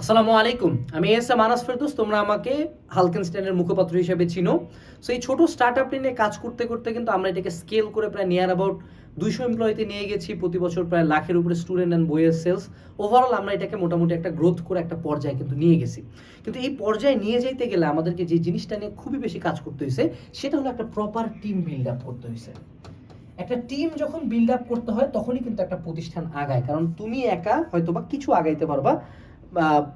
আসসালামু আলাইকুম। আমি এস এম আনাস ফেরদৌস, তোমরা আমাকে হালকেনস্টাইনের মুখপাত্র হিসেবে চিনো। সো এই ছোট স্টার্ট আপ নিয়ে কাজ করতে করতে কিন্তু আমরা এটাকে স্কেল করে প্রায় নিয়ার অ্যাবাউট দুইশো এমপ্লয়িতে নিয়ে গেছি। প্রতি বছর প্রায় লাখের উপরে স্টুডেন্ট অ্যান্ড বইয়ের সেলস ওভারঅল আমরা এটাকে মোটামুটি একটা গ্রোথ করে একটা পর্যায়ে কিন্তু নিয়ে গেছি। কিন্তু এই পর্যায়ে নিয়ে যাইতে গেলে আমাদেরকে যে জিনিসটা নিয়ে খুবই বেশি কাজ করতে হয়েছে সেটা হলো একটা প্রপার টিম বিল্ড আপ করতে হয়েছে একটা টিম যখন বিল্ড আপ করতে হয়, তখনই কিন্তু একটা প্রতিষ্ঠান আগায়। কারণ তুমি একা হয়তো বা কিছু আগাইতে পারবা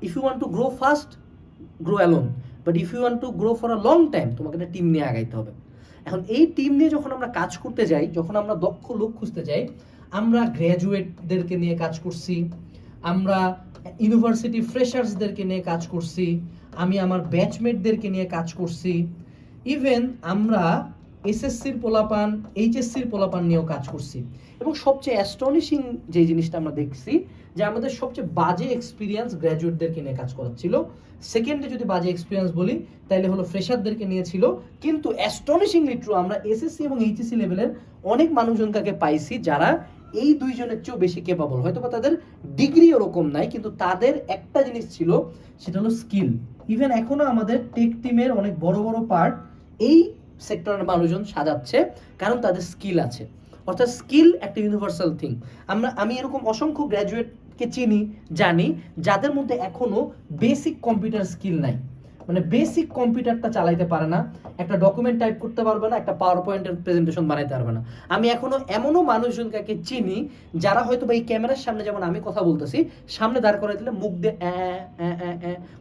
if you want to grow fast grow alone but if you want to grow for a long time তোমাকে একটা টিম নিয়ে আগাইতে হবে। এখন এই টিম নিয়ে যখন আমরা কাজ করতে যাই, যখন আমরা দক্ষ লোক খুঁজতে যাই, আমরা গ্র্যাজুয়েটদেরকে নিয়ে কাজ করছি, আমরা ইউনিভার্সিটি ফ্রেশার্সদেরকে নিয়ে কাজ করছি, আমি আমার ব্যাচমেটদেরকে নিয়ে কাজ করছি ইভেন আমরা এসএসসির পোলাপান, এইচএসসির পোলাপান নিয়েও কাজ করছি। এবং সবচেয়ে অ্যাস্টনিশিং যে জিনিসটা আমরা দেখছি, যে আমাদের সবচেয়ে বাজে এক্সপিরিয়েন্স গ্র্যাজুয়েটদেরকে নিয়ে কাজ করাচ্ছিল সেকেন্ডে যদি বাজে এক্সপিরিয়েন্স বলি তাহলে হলো ফ্রেশারদেরকে নিয়েছিল কিন্তু অ্যাস্টনিশিংলি ট্রু আমরা এসএসসি এবং এইচএসসি লেভেলের অনেক মানুষজনকে পাইছি, যারা এই দুইজনের চেয়েও বেশি কেপাবল হয়তো বা তাদের ডিগ্রি ওরকম নাই, কিন্তু তাদের একটা জিনিস ছিল, সেটা হলো স্কিল ইভেন এখনও আমাদের টেক টিমের অনেক বড় বড় পার্ট এই সেক্টরের মানুষজন সাজাচ্ছে, কারণ তাদের স্কিল আছে। অর্থাৎ স্কিল একটা ইউনিভার্সাল থিং আমরা, আমি এরকম অসংখ্য গ্র্যাজুয়েটকে চিনি, জানি, যাদের মধ্যে এখনও বেসিক কম্পিউটার স্কিল নাই। মানে বেসিক কম্পিউটারটা চালাইতে পারে না, একটা ডকুমেন্ট টাইপ করতে পারবে না, একটা পাওয়ার পয়েন্টের প্রেজেন্টেশন বানাইতে পারবে না। আমি এখনও এমনও মানুষজনকে চিনি যারা হয়তো এই ক্যামেরার সামনে, যেমন আমি কথা বলতেছি, সামনে দাঁড় করে দিলে মুখ দিয়ে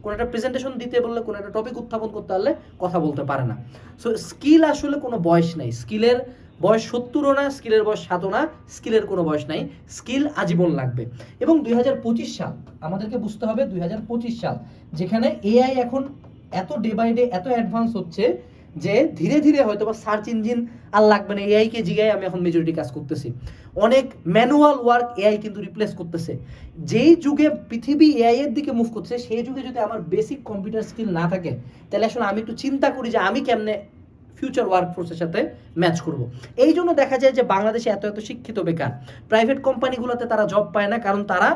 কোনো একটা প্রেজেন্টেশন দিতে বললে, কোনো একটা টপিক উত্থাপন করতে পারলে কথা বলতে পারে না। সো স্কিল আসলে কোনো বয়স নাই। স্কিলের বয়স সত্তরও না স্কিলের বয়স সাতও না স্কিলের কোনো বয়স নাই। স্কিল আজীবন লাগবে। এবং দুই হাজার পঁচিশ সাল, আমাদেরকে বুঝতে হবে দুই হাজার পঁচিশ সাল, যেখানে এআই এখন এত ডে বাই ডে এত অ্যাডভান্স হচ্ছে যে ধীরে ধীরে হয়তো বা সার্চ ইঞ্জিন আর লাগবে না এআইকে জিগায় আমি এখন মেজরিটি কাজ করতেছি। অনেক ম্যানুয়াল ওয়ার্ক এআই কিন্তু রিপ্লেস করতেছে। যেই যুগে পৃথিবী এআই এর দিকে মুভ করছে, সেই যুগে যদি আমার বেসিক কম্পিউটার স্কিল না থাকে, তাহলে আসলে আমি একটু চিন্তা করি যে আমি কেমনে ফিউচার ওয়ার্কফোর্সের সাথে ম্যাচ করব। এই জন্য দেখা যায় যে বাংলাদেশে এত এত শিক্ষিত বেকার। প্রাইভেট কোম্পানিগুলোতে তারা জব পায় না কারণ তারা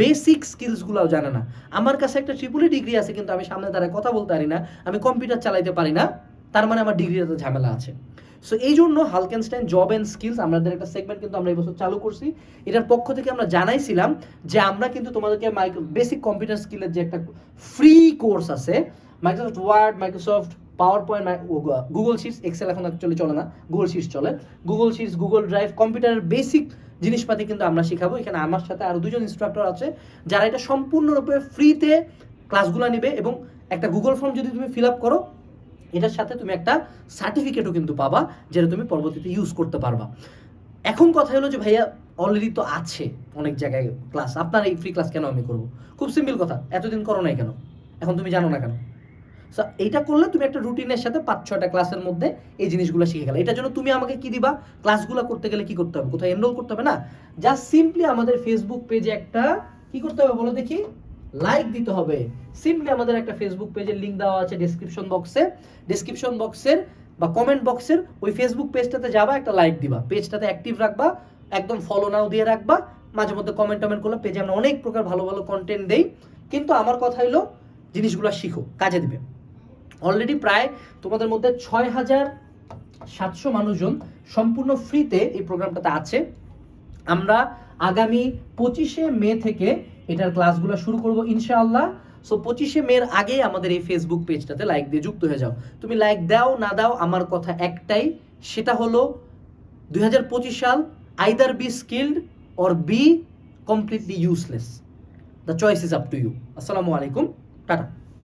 বেসিক স্কিলসগুলোও জানে না। আমার কাছে একটা ট্রিপুলি ডিগ্রি আছে কিন্তু আমি সামনে দাঁড়ায় কথা বলতে পারি না, আমি কম্পিউটার চালাইতে পারি না, তার মানে আমার ডিগ্রিতে ঝামেলা আছে। সো এই জন্য হালকেনস্টাইন জব অ্যান্ড স্কিলস আমাদের একটা সেগমেন্ট কিন্তু আমরা এই বছর চালু করছি। এটার পক্ষ থেকে আমরা জানাইছিলাম যে আমরা কিন্তু তোমাদেরকে মাইক্রো বেসিক কম্পিউটার স্কিলের যে একটা ফ্রি কোর্স আছে Microsoft Word Microsoft PowerPoint Google Sheets Excel এখন অ্যাকচুয়ালি চলে না গুগল শিটস চলে। গুগল শিটস গুগল ড্রাইভ কম্পিউটারের বেসিক জিনিসপাতি কিন্তু আমরা শেখাবো। এখানে আমার সাথে আরও দুজন ইনস্ট্রাক্টর আছে, যারা এটা সম্পূর্ণরূপে ফ্রিতে ক্লাসগুলো নেবে এবং একটা গুগল ফর্ম যদি তুমি ফিল আপ করো, এটার সাথে তুমি একটা সার্টিফিকেটও কিন্তু পাবা, যেটা তুমি পরবর্তীতে ইউজ করতে পারবা। এখন কথা হলো যে ভাইয়া অলরেডি তো আছে অনেক জায়গায় ক্লাস আপনার এই ফ্রি ক্লাস কেন আমি করব? খুব সিম্পল কথা, এতদিন করো নাই কেন? এখন তুমি জানো না কেন? সো এইটা করলে তুমি একটা রুটিনের সাথে পাঁচ, ছয়টা ক্লাসের মধ্যে এই জিনিসগুলো শিখে গেলে। এটার জন্য তুমি আমাকে কি দিবা? ক্লাসগুলো করতে গেলে কি করতে হবে? কোথায় এনরোল করতে হবে না? জাস্ট সিম্পলি আমাদের ফেসবুক পেজে একটা কি করতে হবে বলো দেখি? লাইক দিতে হবে। সিম্পলি আমাদের একটা ফেসবুক পেজের লিংক দেওয়া আছে ডেসক্রিপশন বক্সে ডেসক্রিপশন বক্সের বা কমেন্ট বক্সের ওই ফেসবুক পেজটাতে যাবা, একটা লাইক দিবা। পেজটাতে অ্যাক্টিভ রাখবা, একদম ফলো নাও দিয়ে রাখবা। মাঝে মধ্যে কমেন্ট টমেন্ট করলে পেজে আমরা অনেক প্রকার ভালো ভালো কন্টেন্ট দেই। কিন্তু আমার কথা হলো জিনিসগুলো শিখো, কাজে দিবে। অলরেডি প্রায় তোমাদের মধ্যে ছয় হাজার সাতশো মানুষজন সম্পূর্ণ ফ্রিতে এই প্রোগ্রামটাতে আছে। আমরা আগামী পঁচিশে মে থেকে এটার ক্লাসগুলো শুরু করব ইনশাআল্লাহ। সো পঁচিশে মের আগে আমাদের এই ফেসবুক পেজটাতে লাইক দিয়ে যুক্ত হয়ে যাও। তুমি লাইক দাও, না দাও, আমার কথা একটাই, সেটা হলো দুই হাজার পঁচিশ সাল either be skilled or be completely useless the choice is up to you আসসালামু আলাইকুম। টাটা।